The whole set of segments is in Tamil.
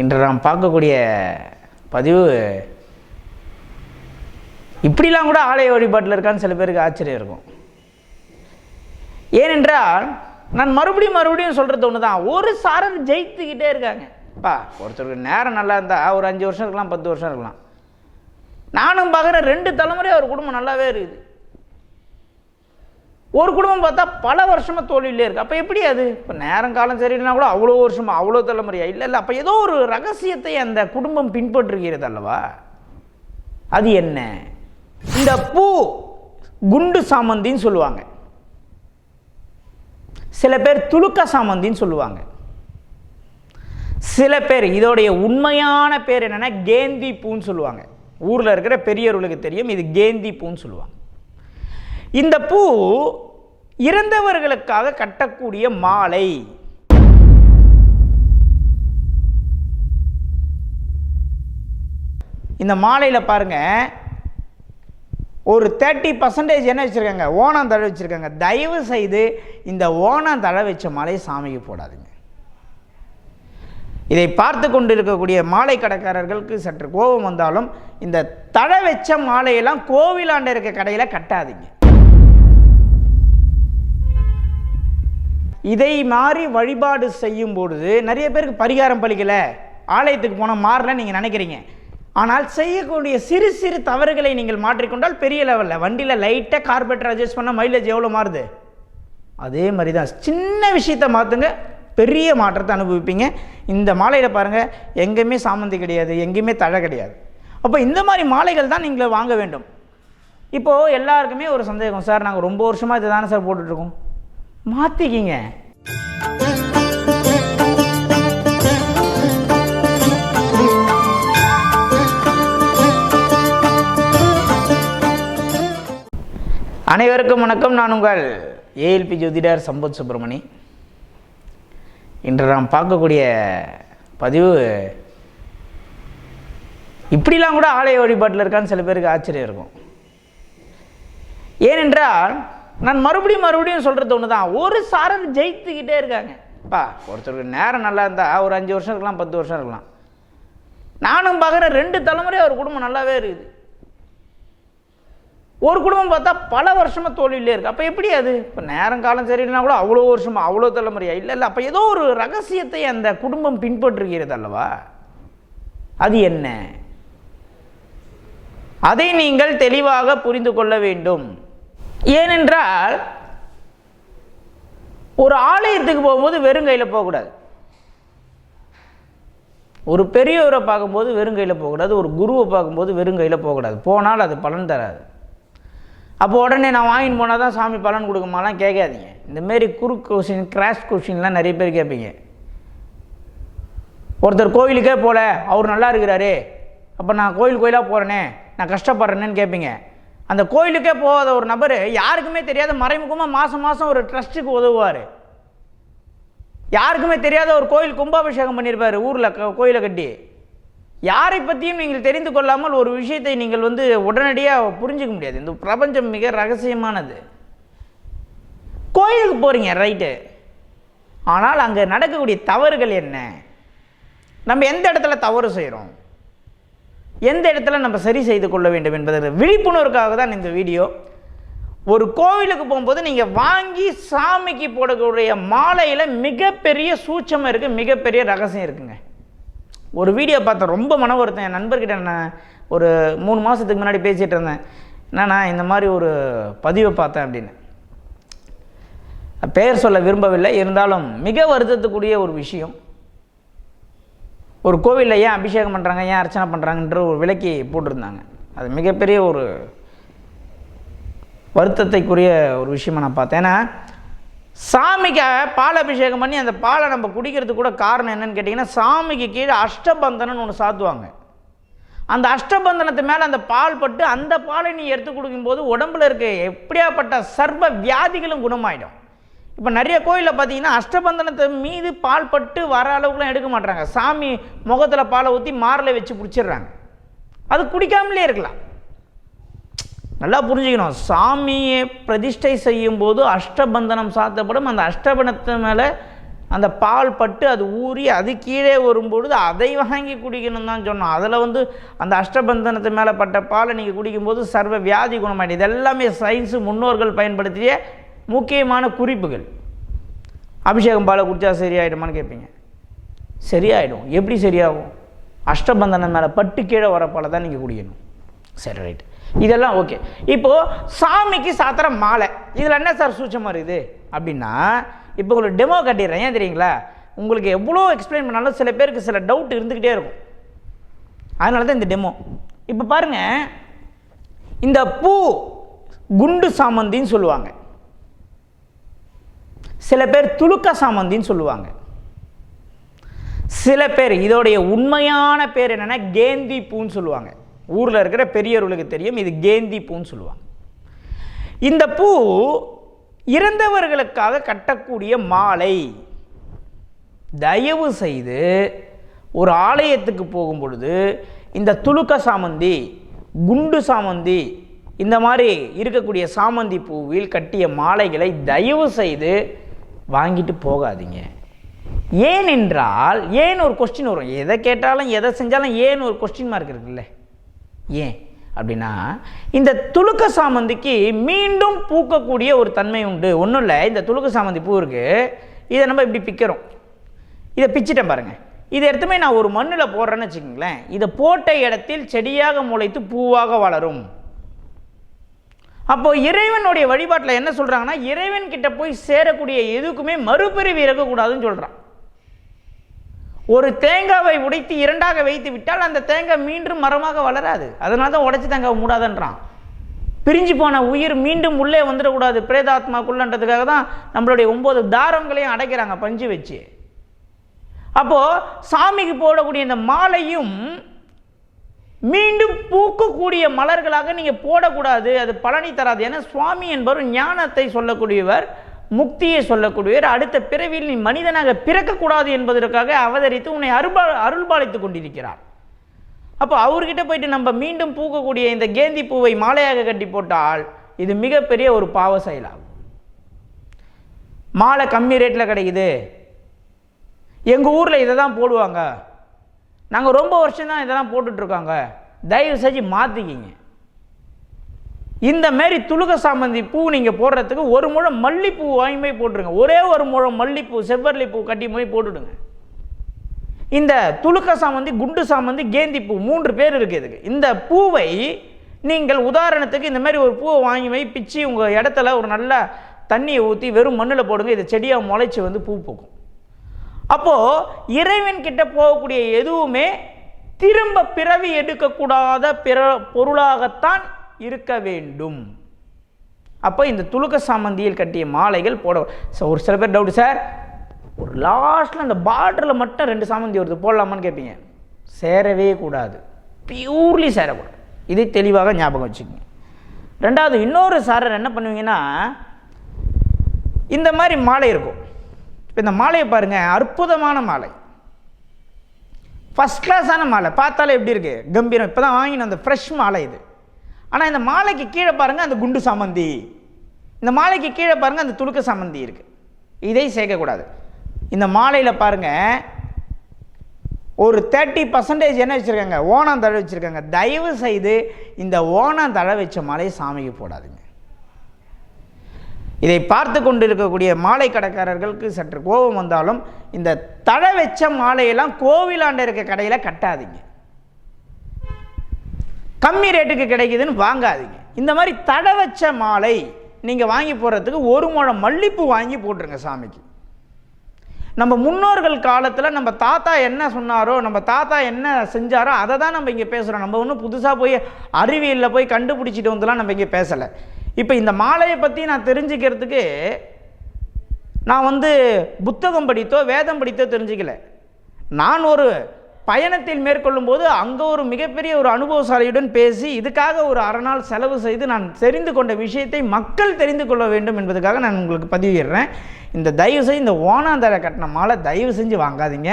இன்று நாம் பார்க்கக்கூடிய பதிவு இப்படிலாம் கூட ஆலய வழிபாட்டில் இருக்கான்னு சில பேருக்கு ஆச்சரியம் இருக்கும். ஏனென்றால் நான் மறுபடியும் மறுபடியும் சொல்கிறது ஒன்று தான் ஒரு சாரர் ஜெயித்துக்கிட்டே இருக்காங்க. பா ஒருத்தருக்கு நேரம் நல்லா இருந்தால் ஒரு அஞ்சு வருஷம் இருக்கலாம் பத்து வருஷம் இருக்கலாம். நானும் பார்க்குற ரெண்டு தலைமுறை ஒரு குடும்பம் நல்லாவே இருக்குது. ஒரு குடும்பம் பார்த்தா பல வருஷமாக தோல்வியிலே இருக்குது அப்போ எப்படி அது? இப்போ நேரம் காலம் சரியில்லைனா கூட அவ்வளோ வருஷமாக அவ்வளோ தலைமுறையா இல்லை இல்லை. அப்போ ஏதோ ஒரு ரகசியத்தை அந்த குடும்பம் பின்பற்றுகிறது அல்லவா? அது என்ன? இந்த பூ குண்டு சாமந்தின்னு சொல்லுவாங்க. சில பேர் துலுக்க சாமந்தின்னு சொல்லுவாங்க. சில பேர் இதோடைய உண்மையான பேர் என்னென்னா கேந்தி பூன்னு சொல்லுவாங்க. ஊரில் இருக்கிற பெரியவர்களுக்கு தெரியும் இது கேந்தி பூன்னு சொல்லுவாங்க. இந்த பூ இறந்தவர்களுக்காக கட்டக்கூடிய மாலை. இந்த மாலையில் பாருங்க ஒரு தேர்ட்டி பர்சன்டேஜ் என்ன வச்சுருக்காங்க? ஓணம் தழை வச்சுருக்காங்க. தயவு செய்து இந்த ஓணம் தழை வச்ச மாலையை சாமிக்கு போடாதுங்க. இதை பார்த்து கொண்டு இருக்கக்கூடிய மாலை கடைக்காரர்களுக்கு சற்று கோபம் வந்தாலும் இந்த தழை வச்ச மாலையெல்லாம் கோவிலாண்ட இருக்க கடையில் கட்டாதீங்க. இதை மாறி வழிபாடு செய்யும் பொழுது நிறைய பேருக்கு பரிகாரம் பலிக்கலை ஆலயத்துக்கு போனால் மாறல நீங்கள் நினைக்கிறீங்க. ஆனால் செய்யக்கூடிய சிறு சிறு தவறுகளை நீங்கள் மாற்றிக்கொண்டால் பெரிய லெவலில் வண்டியில் லைட்டாக கார்பரேட்டர் அட்ஜஸ்ட் பண்ணால் மைலேஜ் எவ்வளோ மாறுது? அதே மாதிரி தான் சின்ன விஷயத்தை மாற்றுங்க பெரிய மாற்றத்தை அனுபவிப்பீங்க. இந்த மாலையில் பாருங்கள் எங்கேயுமே சாமந்தி கிடையாது எங்கேயுமே தழை கிடையாது. அப்போ இந்த மாதிரி மாலைகள் தான் நீங்கள் வாங்க வேண்டும். இப்போது எல்லாருக்குமே ஒரு சந்தேகம். சார் நாங்கள் ரொம்ப வருஷமாக இதை தானே சார் போட்டுட்ருக்கோம் மாற்றிக்கிங்க அனைவருக்கும் வணக்கம். நான் உங்கள் ஏஎல்பி ஜோதிடர் சம்பத் சுப்பிரமணி. இன்று நாம் பார்க்கக்கூடிய பதிவு இப்படிலாம் கூட ஆலய வழிபாட்டில் இருக்கான்னு சில பேருக்கு ஆச்சரியம் இருக்கும். ஏனென்றால் நான் மறுபடியும் மறுபடியும் சொல்கிறது ஒன்று தான் ஒரு சாரர் ஜெயித்துக்கிட்டே இருக்காங்க. பா ஒருத்தருக்கு நேரம் நல்லா இருந்தால் ஒரு அஞ்சு வருஷம் இருக்கலாம் பத்து வருஷம் இருக்கலாம். நானும் பார்க்குற ரெண்டு தலைமுறை ஒரு குடும்பம் நல்லாவே இருக்குது. ஒரு குடும்பம் பார்த்தா பல வருஷமாக தோல்வியிலே இருக்குது அப்போ எப்படி அது? இப்போ நேரம் காலம் சரியில்லைனா கூட அவ்வளோ வருஷமாக அவ்வளோ தலைமுறையா இல்லை இல்லை அப்போ ஏதோ ஒரு ரகசியத்தை அந்த குடும்பம் பின்பற்றுகிறது அல்லவா? அது என்ன? அதை நீங்கள் தெளிவாக புரிந்து கொள்ள வேண்டும். ஏனென்றால் ஒரு ஆலயத்துக்கு போகும்போது வெறும் கையில் போகக்கூடாது. ஒரு பெரியவரை பார்க்கும்போது வெறும் கையில் போகக்கூடாது. ஒரு குருவை பார்க்கும்போது வெறும் கையில் போகக்கூடாது. போனால் அது பலன் தராது. அப்போ உடனே நான் வாங்கிட்டு போனால் தான் சாமி பலன் கொடுக்குமாலாம் கேட்காதீங்க. இந்தமாரி குறு கொஷின் கிராஷ் கொஷின்லாம் நிறைய பேர் கேட்பீங்க. ஒருத்தர் கோயிலுக்கே போகல அவர் நல்லா இருக்கிறாரு. அப்போ நான் கோயில் கோயிலாக போகிறேனே நான் கஷ்டப்படுறேன்னு கேட்பீங்க. அந்த கோயிலுக்கே போகாத ஒரு நபர் யாருக்குமே தெரியாத மறைமுகமாக மாதம் மாதம் ஒரு ட்ரஸ்ட்டுக்கு உதவுவார். யாருக்குமே தெரியாத ஒரு கோயில் கும்பாபிஷேகம் பண்ணியிருப்பார் ஊரில் கோயிலை கட்டி. யாரை பற்றியும் நீங்கள் தெரிந்து கொள்ளாமல் ஒரு விஷயத்தை நீங்கள் வந்து உடனடியாக புரிஞ்சிக்க முடியாது. இந்த பிரபஞ்சம் மிக ரகசியமானது. கோயிலுக்கு போகிறீங்க ரைட்டு. ஆனால் அங்கே நடக்கக்கூடிய தவறுகள் என்ன? நம்ம எந்த இடத்துல தவறு செய்கிறோம் எந்த இடத்துல நம்ம சரி செய்து கொள்ள வேண்டும் என்பதற்கு விழிப்புணர்வுக்காக தான் இந்த வீடியோ. ஒரு கோவிலுக்கு போகும்போது நீங்கள் வாங்கி சாமிக்கு போடக்கூடிய மாலையில் மிகப்பெரிய சூட்சமாக இருக்குது மிகப்பெரிய ரகசியம் இருக்குங்க. ஒரு வீடியோ பார்த்தேன் ரொம்ப மன ஒருத்தன் என் நண்பர்கிட்ட நான் ஒரு மூணு மாதத்துக்கு முன்னாடி பேசிகிட்டு இருந்தேன். என்னண்ணா இந்த மாதிரி ஒரு பதிவை பார்த்தேன் அப்படின்னு. பெயர் சொல்ல விரும்பவில்லை. இருந்தாலும் மிக வருத்தத்துக்குரிய ஒரு விஷயம். ஒரு கோவிலில் ஏன் அபிஷேகம் பண்ணுறாங்க ஏன் அர்ச்சனை பண்ணுறாங்கன்ற ஒரு விலக்கி போட்டிருந்தாங்க. அது மிகப்பெரிய ஒரு வருத்தத்தைக்குரிய ஒரு விஷயமா நான் பார்த்தேன். ஏன்னா சாமிக்காக பால் அபிஷேகம் பண்ணி அந்த பாலை நம்ம குடிக்கிறதுக்கு கூட காரணம் என்னன்னு கேட்டிங்கன்னா சாமிக்கு கீழே அஷ்டபந்தனம்னு ஒன்று சாத்துவாங்க. அந்த அஷ்டபந்தனத்து மேலே அந்த பால் பட்டு அந்த பாலை நீ எடுத்து கொடுக்கும்போது உடம்புல இருக்க எப்படியாப்பட்ட சர்வ வியாதிகளும் குணமாயிடும். இப்போ நிறைய கோயிலில் பார்த்தீங்கன்னா அஷ்டபந்தனத்தை மீது பால் பட்டு வர அளவுக்குலாம் எடுக்க மாட்டாங்க சாமி முகத்தில் பாலை ஊற்றி மாரில் வச்சு பிடிச்சிடுறாங்க அது குடிக்காமலே இருக்கலாம். நல்லா புரிஞ்சுக்கணும். சாமியை பிரதிஷ்டை செய்யும் போது அஷ்டபந்தனம் சாத்தப்படும். அந்த அஷ்டபந்தத்து மேலே அந்த பால் பட்டு அது ஊறி அது கீழே வரும்பொழுது அதை வாங்கி குடிக்கணும் தான் சொன்னோம். அதில் வந்து அந்த அஷ்டபந்தனத்து மேலே பட்ட பாலை நீங்கள் குடிக்கும்போது சர்வ வியாதி குணமாயிடு இது எல்லாமே சயின்ஸு முன்னோர்கள் பயன்படுத்திய முக்கியமான குறிப்புகள். அபிஷேகம் பாலை குடித்தா சரியாயிடுமான்னு கேட்பீங்க சரியாயிடும். எப்படி சரியாகும்? அஷ்டபந்தனம் மேலே பட்டு கீழே வர பாலை தான் நீங்கள் குடிக்கணும். சரி ரைட் இதெல்லாம் ஓகே இப்போது சாமிக்கு சாத்திர மாலை. இதில் என்ன சார் சூட்சமாக இருக்குது? அப்படின்னா இப்போ உங்களுக்கு டெமோ கட்டிடுறேன். ஏன் தெரியுங்களா? உங்களுக்கு எவ்வளோ எக்ஸ்பிளைன் பண்ணாலும் சில பேருக்கு சில டவுட் இருந்துக்கிட்டே இருக்கும். அதனால தான் இந்த டெமோ இப்போ பாருங்கள் இந்த பூ குண்டு சாமந்தின்னு சொல்லுவாங்க. சில பேர் துலுக்க சாமந்தின்னு சொல்லுவாங்க. சில பேர் இதோடைய உண்மையான பேர் என்னென்னா கேந்தி பூன்னு சொல்லுவாங்க. ஊரில் இருக்கிற பெரியவர்களுக்கு தெரியும் இது கேந்தி பூன்னு சொல்லுவாங்க. இந்த பூ இறந்தவர்களுக்காக கட்டக்கூடிய மாலை. தயவு செய்து ஒரு ஆலயத்துக்கு போகும் பொழுது இந்த துலுக்க சாமந்தி குண்டு சாமந்தி இந்த மாதிரி இருக்கக்கூடிய சாமந்தி பூவில் கட்டிய மாலைகளை தயவு செய்து வாங்கிட்டு போகாதீங்க. ஏன் என்றால் ஏன் ஒரு கொஸ்டின் வரும்? எதை கேட்டாலும் எதை செஞ்சாலும் ஏன் ஒரு கொஸ்டின் மார்க் இருக்குல்ல? ஏன்? அப்படின்னா இந்த துளுக்க சாமந்திக்கு மீண்டும் பூக்கக்கூடிய ஒரு தன்மை உண்டு. ஒன்றும் இல்லை இந்த துளுக்க சாமந்தி பூ இருக்குது இதை நம்ம இப்படி பிக்கிறோம். இதை பிச்சிட்டேன் பாருங்கள் இதை எடுத்துமே நான் ஒரு மண்ணில் போடுறேன்னு வச்சுக்கோங்களேன். இதை போட்ட இடத்தில் செடியாக முளைத்து பூவாக வளரும். அப்போ இறைவனுடைய வழிபாட்டில் என்ன சொல்கிறாங்கன்னா இறைவன் கிட்ட போய் சேரக்கூடிய எதுக்குமே மறுபிறவி இறக்கக்கூடாதுன்னு சொல்கிறான் ஒரு தேங்காவை உடைத்து இரண்டாக வைத்து விட்டால் அந்த தேங்காய் மீண்டும் மரமாக வளராது. அதனால தான் உடைச்சி தேங்காய் மூடாதன்றான். பிரிஞ்சு போன உயிர் மீண்டும் உள்ளே வந்துடக்கூடாது. பிரேதாத்மாக்குள்ளன்றதுக்காக தான் நம்மளுடைய ஒம்பது தாரங்களையும் அடைக்கிறாங்க பஞ்சு வச்சு. அப்போது சாமிக்கு போடக்கூடிய இந்த மாலையும் மீண்டும் பூக்கக்கூடிய மலர்களாக நீங்கள் போடக்கூடாது அது பலனை தராது. ஏன்னா சுவாமி என்பவர் ஞானத்தை சொல்லக்கூடியவர் முக்தியை சொல்லக்கூடியவர். அடுத்த பிறவியில் நீ மனிதனாக பிறக்கக்கூடாது என்பதற்காக அவதரித்து உன்னை அருள்பா அருள்பாலித்து கொண்டிருக்கிறார். அப்போ அவர்கிட்ட போயிட்டு நம்ம மீண்டும் பூக்கக்கூடிய இந்த கேந்தி பூவை மாலையாக கட்டி போட்டால் இது மிகப்பெரிய ஒரு பாவ செயலாகும். மாலை கம்மி ரேட்டில் கிடைக்குது. எங்கள் ஊரில் இதை தான் போடுவாங்க. நாங்கள் ரொம்ப வருஷம் தான் இதெல்லாம் போட்டுட்ருக்காங்க. தயவு செஞ்சு மாற்றிக்கிங்க இந்த மாரி துளுக சாமந்தி பூ நீங்கள் போடுறதுக்கு ஒரு முழம் மல்லிப்பூ வாங்கி போய் போட்டுருங்க. ஒரே ஒரு முழம் மல்லிப்பூ செவ்வரளி பூ கட்டி போய் போட்டுடுங்க. இந்த துளுக்க சாமந்தி குண்டு சாமந்தி கேந்தி பூ மூன்று பேர் இருக்குது இதுக்கு. இந்த பூவை நீங்கள் உதாரணத்துக்கு இந்த மாதிரி ஒரு பூவை வாங்கி போய் பிச்சு உங்கள் இடத்துல ஒரு நல்ல தண்ணியை ஊற்றி வெறும் மண்ணில் போடுங்க. இது செடியாக முளைச்சி வந்து பூ பூக்கும். அப்போது இறைவன் கிட்ட போகக்கூடிய எதுவுமே திரும்ப பிறவி எடுக்கக்கூடாத பிற பொருளாகத்தான் இருக்க வேண்டும். அப்போ இந்த துலுக்க சாமந்தியில் கட்டிய மாலைகள் போட ச- ஒரு சில பேர் டவுட் சார் ஒரு லாஸ்ட்டில் அந்த பார்டரில் மட்டும் ரெண்டு சாமந்தி வருது போடலாமான்னு கேட்பீங்க சேரவே கூடாது. பியூர்லி சேரக்கூடாது. இதை தெளிவாக ஞாபகம் வச்சுக்கோங்க. ரெண்டாவது இன்னொரு சாரர் என்ன பண்ணுவீங்கன்னா இந்த மாதிரி மாலை இருக்கும். இப்போ இந்த மாலையை பாருங்கள் அற்புதமான மாலை. ஃபஸ்ட் கிளாஸான மாலை. பார்த்தாலே எப்படி இருக்கு? கம்பீரம். இப்போ தான் வாங்கின அந்த ஃப்ரெஷ் மாலை இது. ஆனால் இந்த மாலைக்கு கீழே பாருங்கள் அந்த குண்டு சாமந்தி. இந்த மாலைக்கு கீழே பாருங்கள் அந்த துளுக்க சாமந்தி இருக்குது இதை சேர்க்கக்கூடாது. இந்த மாலையில் பாருங்கள் ஒரு தேர்ட்டி பர்சன்டேஜ் என்ன வச்சுருக்காங்க? ஓணம் தழை வச்சுருக்காங்க. தயவு செய்து இந்த ஓணம் தழை வச்ச மாலையை சாமிக்கு போடாதுங்க. இதை பார்த்து கொண்டிருக்கக்கூடிய மாலை கடைக்காரர்களுக்கு சற்று கோபம் வந்தாலும் இந்த தழை வச்ச மாலையெல்லாம் கோவிலாண்ட இருக்க கடையில் கட்டாதீங்க. கம்மி ரேட்டுக்கு கிடைக்குதுன்னு வாங்காதீங்க. இந்த மாதிரி தடை வச்ச மாலை நீங்கள் வாங்கி போடுறதுக்கு ஒரு முழம் மல்லிப்பூ வாங்கி போட்டுருங்க சாமிக்கு. நம்ம முன்னோர்கள் காலத்தில் நம்ம தாத்தா என்ன சொன்னாரோ நம்ம தாத்தா என்ன செஞ்சாரோ அதை தான் நம்ம இங்கே பேசுகிறோம் நம்ம ஒன்றும் புதுசாக போய் அறிவியலில் போய் கண்டுபிடிச்சிட்டு வந்துலாம் நம்ம இங்கே பேசலை. இப்போ இந்த மாலையை பற்றி நான் தெரிஞ்சுக்கிறதுக்கு நான் வந்து புத்தகம் படித்தோ வேதம் படித்தோ தெரிஞ்சுக்கல. நான் ஒரு பயணத்தில் மேற்கொள்ளும் போது அங்கே ஒரு மிகப்பெரிய ஒரு அனுபவசாலியுடன் பேசி இதுக்காக ஒரு அரை நாள் செலவு செய்து நான் தெரிந்து கொண்ட விஷயத்தை மக்கள் தெரிந்து கொள்ள வேண்டும் என்பதுக்காக நான் உங்களுக்கு பதிவிடுறேன். இந்த தயவு செய்து இந்த ஓனாந்தரை கட்டின மாலை தயவு செஞ்சு வாங்காதீங்க.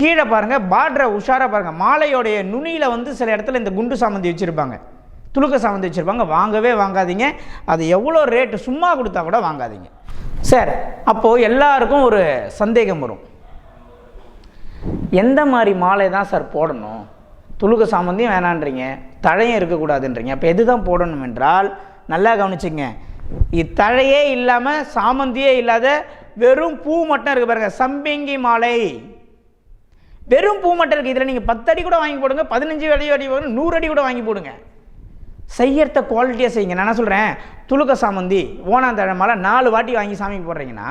கீழே பாருங்கள் பாட்ற உஷாராக பாருங்கள் மாலையோடைய நுனியில் வந்து சில இடத்துல இந்த குண்டு சாமந்தி வச்சுருப்பாங்க. துலுக்க சாமந்தி வச்சுருப்பாங்க வாங்கவே வாங்காதீங்க. அது எவ்வளோ ரேட்டு சும்மா கொடுத்தா கூட வாங்காதீங்க. சார் அப்போது எல்லாருக்கும் ஒரு சந்தேகம் வரும். எந்த மாதிரி மாலை தான் சார் போடணும்? துளுக்க சாமந்தியும் வேணான்றீங்க. தழையும் இருக்கக்கூடாதுன்றீங்க. அப்போ எது தான் போடணும் என்றால் நல்லா கவனிச்சுங்க. இத்தழையே இல்லாமல் சாமந்தியே இல்லாத வெறும் பூ மட்டும் இருக்குது பாருங்கள் சம்பிங்கி மாலை. வெறும் பூ மட்டும் இருக்குது இதில் நீங்கள் பத்து அடி கூட வாங்கி போடுங்க. பதினஞ்சு அடி அடி போடுங்க. நூறு அடி கூட வாங்கி போடுங்க. செய்யறத குவாலிட்டியாக செய்யுங்க. நான் என்ன சொல்கிறேன் துளுக்க சாமந்தி ஓனாந்தழை மாலை நாலு வாட்டி வாங்கி சாமிக்கு போடுறீங்கன்னா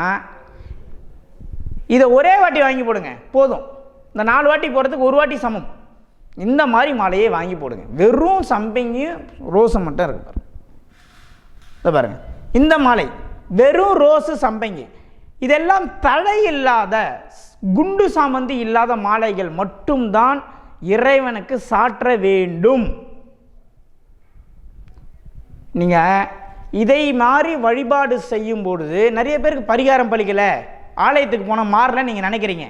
இதை ஒரே வாட்டி வாங்கி போடுங்க. போதும். இந்த நாலு வாட்டி போடுறதுக்கு ஒரு வாட்டி சமம். இந்த மாதிரி மாலையே வாங்கி போடுங்க. வெறும் சம்பிங்கியும் ரோஸும் மட்டும் இருக்கு பாருங்க. இதை பாருங்க. இந்த மாலை வெறும் ரோஸு சம்பங்கி. இதெல்லாம் தழை இல்லாத குண்டு சாமந்தி இல்லாத மாலைகள் மட்டும்தான் இறைவனுக்கு சாற்ற வேண்டும். நீங்கள் இதை மாதிரி வழிபாடு செய்யும் பொழுது நிறைய பேருக்கு பரிகாரம் பலிக்கலை ஆலயத்துக்கு போனால் மாறல நீங்கள் நினைக்கிறீங்க.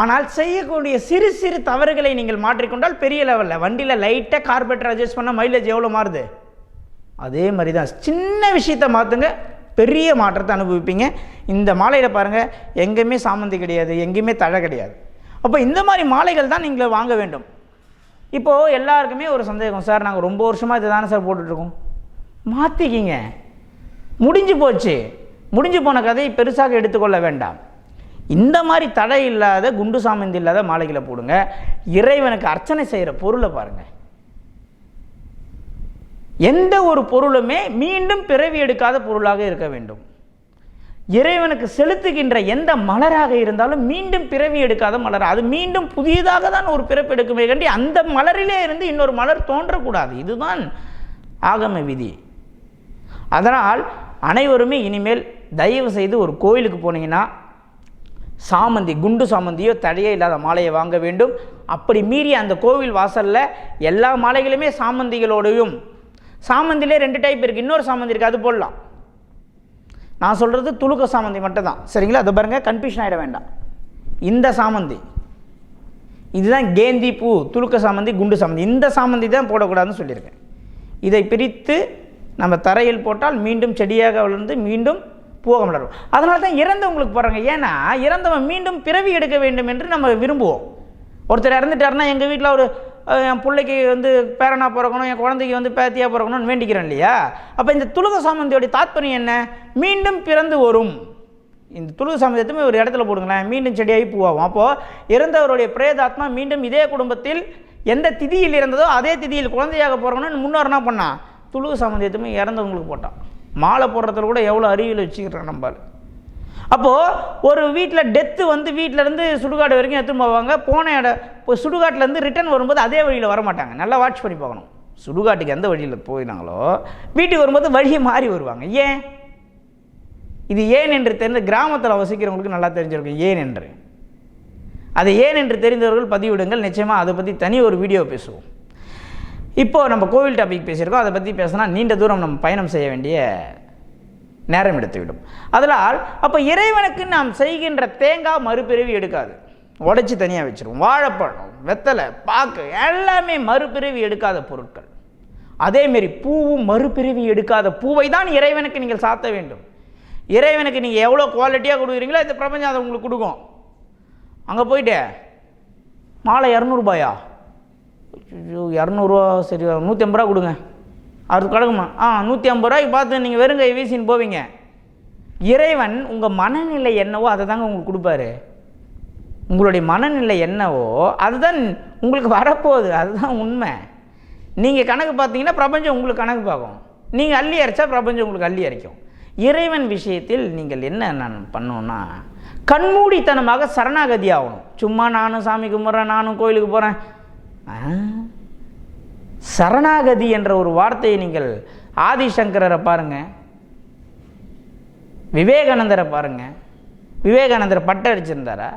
ஆனால் செய்யக்கூடிய சிறு சிறு தவறுகளை நீங்கள் மாற்றிக்கொண்டால் பெரிய லெவலில் வண்டியில் லைட்டாக கார்பரேட்டர் அட்ஜஸ்ட் பண்ணால் மைலேஜ் எவ்வளோ மாறுது? அதே மாதிரி தான் சின்ன விஷயத்தை மாற்றுங்க பெரிய மாற்றத்தை அனுபவிப்பீங்க. இந்த மாலையில் பாருங்கள் எங்கேயுமே சாமந்தி கிடையாது எங்கேயுமே தழை கிடையாது. அப்போ இந்த மாதிரி மாலைகள் தான் நீங்கள் வாங்க வேண்டும். இப்போது எல்லாருக்குமே ஒரு சந்தேகம் சார் நாங்கள் ரொம்ப வருஷமாக இதை தானே சார் போட்டுட்ருக்கோம் மாற்றிக்கிங்க முடிஞ்சு போச்சு. முடிஞ்சு போன கதையை பெருசாக எடுத்துக்கொள்ள வேண்டாம். இந்த மாதிரி தடை இல்லாத குண்டு சாமந்தி இல்லாத மாலைகளை போடுங்க. இறைவனுக்கு அர்ச்சனை செய்கிற பொருளை பாருங்கள் எந்த ஒரு பொருளுமே மீண்டும் பிறவி எடுக்காத பொருளாக இருக்க வேண்டும். இறைவனுக்கு செலுத்துகின்ற எந்த மலராக இருந்தாலும் மீண்டும் பிறவி எடுக்காத மலர். அது மீண்டும் புதியதாக தான் ஒரு பிறப்பு எடுக்குமே கண்டி அந்த மலரிலே இருந்து இன்னொரு மலர் தோன்றக்கூடாது. இதுதான் ஆகம விதி. அதனால் அனைவருமே இனிமேல் தயவு செய்து ஒரு கோயிலுக்கு போனீங்கன்னா சாமந்தி குண்டு சாமந்தியோ தடையே இல்லாத மாலையை வாங்க வேண்டும். அப்படி மீறி அந்த கோவில் வாசலில் எல்லா மாலைகளுமே சாமந்திகளோடையும். சாமந்திலே ரெண்டு டைப் இருக்குது இன்னொரு சாமந்தி இருக்குது அது போடலாம். நான் சொல்கிறது துளுக்க சாமந்தி மட்டும் தான் சரிங்களா? அதை பாருங்கள் கன்ஃபியூஷன் ஆகிட வேண்டாம். இந்த சாமந்தி. இதுதான் கேந்தி பூ துளுக்க சாமந்தி குண்டு சாமந்தி. இந்த சாமந்தி தான் போடக்கூடாதுன்னு சொல்லியிருக்கேன். இதை பிரித்து நம்ம தரையில் போட்டால் மீண்டும் செடியாக வளர்ந்து மீண்டும் போக மலரும் அதனால தான் இறந்தவங்களுக்கு போகிறாங்க ஏன்னா இறந்தவன் மீண்டும் பிறவி எடுக்க வேண்டும் என்று நம்ம விரும்புவோம். ஒருத்தர் இறந்துட்டாருன்னா எங்கள் வீட்டில் ஒரு என் பிள்ளைக்கு வந்து பேரனாக பிறக்கணும் என் குழந்தைக்கு வந்து பேத்தியாக பிறக்கணும்னு வேண்டிக்கிறேன் இல்லையா? அப்போ இந்த துலுக சாமந்தியோடைய தாத்பரியம் என்ன? மீண்டும் பிறந்து வரும். இந்த துலுக சாமந்தியத்துமே ஒரு இடத்துல போடுங்களேன். மீண்டும் செடியாகி பூவாகும். அப்போது இறந்தவருடைய பிரேதாத்மா மீண்டும் இதே குடும்பத்தில் எந்த திதியில் இருந்ததோ அதே திதியில் குழந்தையாக பிறக்கணும்னு முன்னோர் என்ன பண்ணான் துளு சாமந்தியத்துமே இறந்தவங்களுக்கு போட்டான். மாலை போடுறதுல கூட எவ்வளோ அறிவியல் வச்சுக்கிறான் நம்மால். அப்போது ஒரு வீட்டில் டெத்து வந்து வீட்டிலேருந்து இருந்து சுடுகாடு வரைக்கும் எடுத்துன்னு போவாங்க. போன இடம் இப்போ சுடுகாட்டிலேருந்து ரிட்டர்ன் வரும்போது அதே வழியில் வர மாட்டாங்க நல்லா வாட்ச் பண்ணி பார்க்கணும். சுடுகாட்டுக்கு எந்த வழியில் போயினாங்களோ வீட்டுக்கு வரும்போது வழியை மாறி வருவாங்க. ஏன்? இது ஏன் என்று தெரிந்த கிராமத்தில் வசிக்கிறவங்களுக்கு நல்லா தெரிஞ்சிருக்கும். ஏன் என்று. அது ஏன் என்று தெரிந்தவர்கள் பதிவிடுங்கள். நிச்சயமாக அதை பற்றி தனி ஒரு வீடியோ பேசுவோம். இப்போது நம்ம கோவில் டாபிக் பேசியிருக்கோம் அதை பற்றி பேசினா நீண்ட தூரம் நம்ம பயணம் செய்ய வேண்டிய நேரம் எடுத்துவிடும். அதனால் அப்போ இறைவனுக்கு நாம் செய்கின்ற தேங்காய் மறுபிறவி எடுக்காது. உடச்சி தனியாக வச்சிருவோம். வாழைப்பழம் வெத்தலை பாக்கு எல்லாமே மறுபிறவி எடுக்காத பொருட்கள். அதேமாரி பூவும் மறுபிறவி எடுக்காத பூவை தான் இறைவனுக்கு நீங்கள் சாத்த வேண்டும். இறைவனுக்கு நீங்கள் எவ்வளோ குவாலிட்டியாக கொடுக்குறீங்களோ இந்த பிரபஞ்சம் அதை உங்களுக்கு கொடுக்கும். அங்கே போயிட்டு. மாலை இரநூறுபாயா? இரநூறுவா சரி நூற்றி ஐம்பது ரூபா கொடுங்க. அடுத்து கிடக்குமா ஆ நூற்றி ஐம்பது ரூபாய்க்கு பார்த்து நீங்கள் வெறும் கை வீசின்னு போவீங்க. இறைவன் உங்கள் மனநிலை என்னவோ அதை தாங்க உங்களுக்கு கொடுப்பாரு. உங்களுடைய மனநிலை என்னவோ அதுதான் உங்களுக்கு வரப்போகுது. அதுதான் உண்மை. நீங்கள் கணக்கு பார்த்தீங்கன்னா பிரபஞ்சம் உங்களுக்கு கணக்கு பார்க்கும். நீங்கள் அள்ளி அரைச்சா பிரபஞ்சம் உங்களுக்கு அள்ளி அரைக்கும். இறைவன் விஷயத்தில் நீங்கள் என்ன நான் பண்ணோன்னா கண்மூடித்தனமாக சரணாகதி ஆகணும். சும்மா நானும் சாமி கும்பிட்றேன் நானும் கோயிலுக்கு போகிறேன் சரணாகதி என்ற ஒரு வார்த்தையை நீங்கள் ஆதிசங்கரரை பாருங்கள் விவேகானந்தரை பாருங்கள் விவேகானந்தர் பட்டை அடிச்சிருந்தாரா?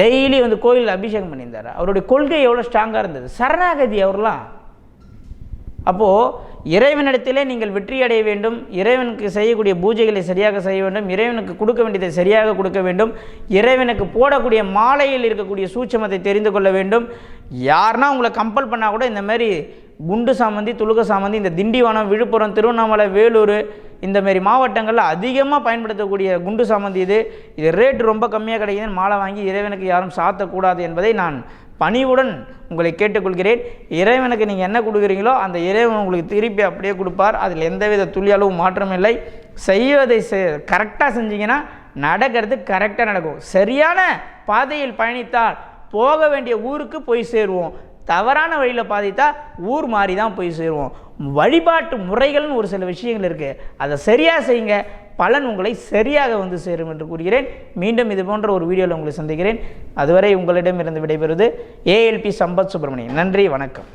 டெய்லி வந்து கோயிலில் அபிஷேகம் பண்ணியிருந்தாரா? அவருடைய கொள்கை எவ்வளோ ஸ்ட்ராங்காக இருந்தது? சரணாகதி அவர்லாம் அப்போது இறைவனிடத்திலே நீங்கள் வெற்றி அடைய வேண்டும் இறைவனுக்கு செய்யக்கூடிய பூஜைகளை சரியாக செய்ய வேண்டும் இறைவனுக்கு கொடுக்க வேண்டியதை சரியாக கொடுக்க வேண்டும் இறைவனுக்கு போடக்கூடிய மாலையில் இருக்கக்கூடிய சூட்சமத்தை தெரிந்து கொள்ள வேண்டும். யாருன்னா உங்களை கம்பல் பண்ணால் கூட இந்த மாதிரி குண்டு சாமந்தி துலுக சாமந்தி இந்த திண்டிவனம் விழுப்புரம் திருவண்ணாமலை வேலூர் இந்தமாரி மாவட்டங்களில் அதிகமாக பயன்படுத்தக்கூடிய குண்டு சாமந்தி இது. இது ரேட் ரொம்ப கம்மியாக கிடைக்குதுன்னு மாலை வாங்கி இறைவனுக்கு யாரும் சாத்தக்கூடாது என்பதை நான் பணிவுடன் உங்களை கேட்டுக்கொள்கிறேன். இறைவனுக்கு நீங்கள் என்ன கொடுக்குறீங்களோ அந்த இறைவன் உங்களுக்கு திருப்பி அப்படியே கொடுப்பார். அதில் எந்தவித துளி மாற்றம் இல்லை. செய்வதை கரெக்டாக செஞ்சீங்கன்னா நடக்கிறது கரெக்டாக நடக்கும். சரியான பாதையில் பயணித்தால் போக வேண்டிய ஊருக்கு போய் சேருவோம். தவறான வழியில் பாதித்தா ஊர் மாறி தான் போய் சேருவோம். வழிபாட்டு முறைகள்னு ஒரு சில விஷயங்கள் இருக்குது அதை சரியாக செய்யுங்க. பலன் உங்களை சரியாக வந்து சேரும் என்று கூறுகிறேன். மீண்டும் இது போன்ற ஒரு வீடியோவில் உங்களை சந்திக்கிறேன். அதுவரை உங்களிடமிருந்து விடைபெறுவது ஏஎல்பி சம்பத் சுப்பிரமணியன் நன்றி வணக்கம்.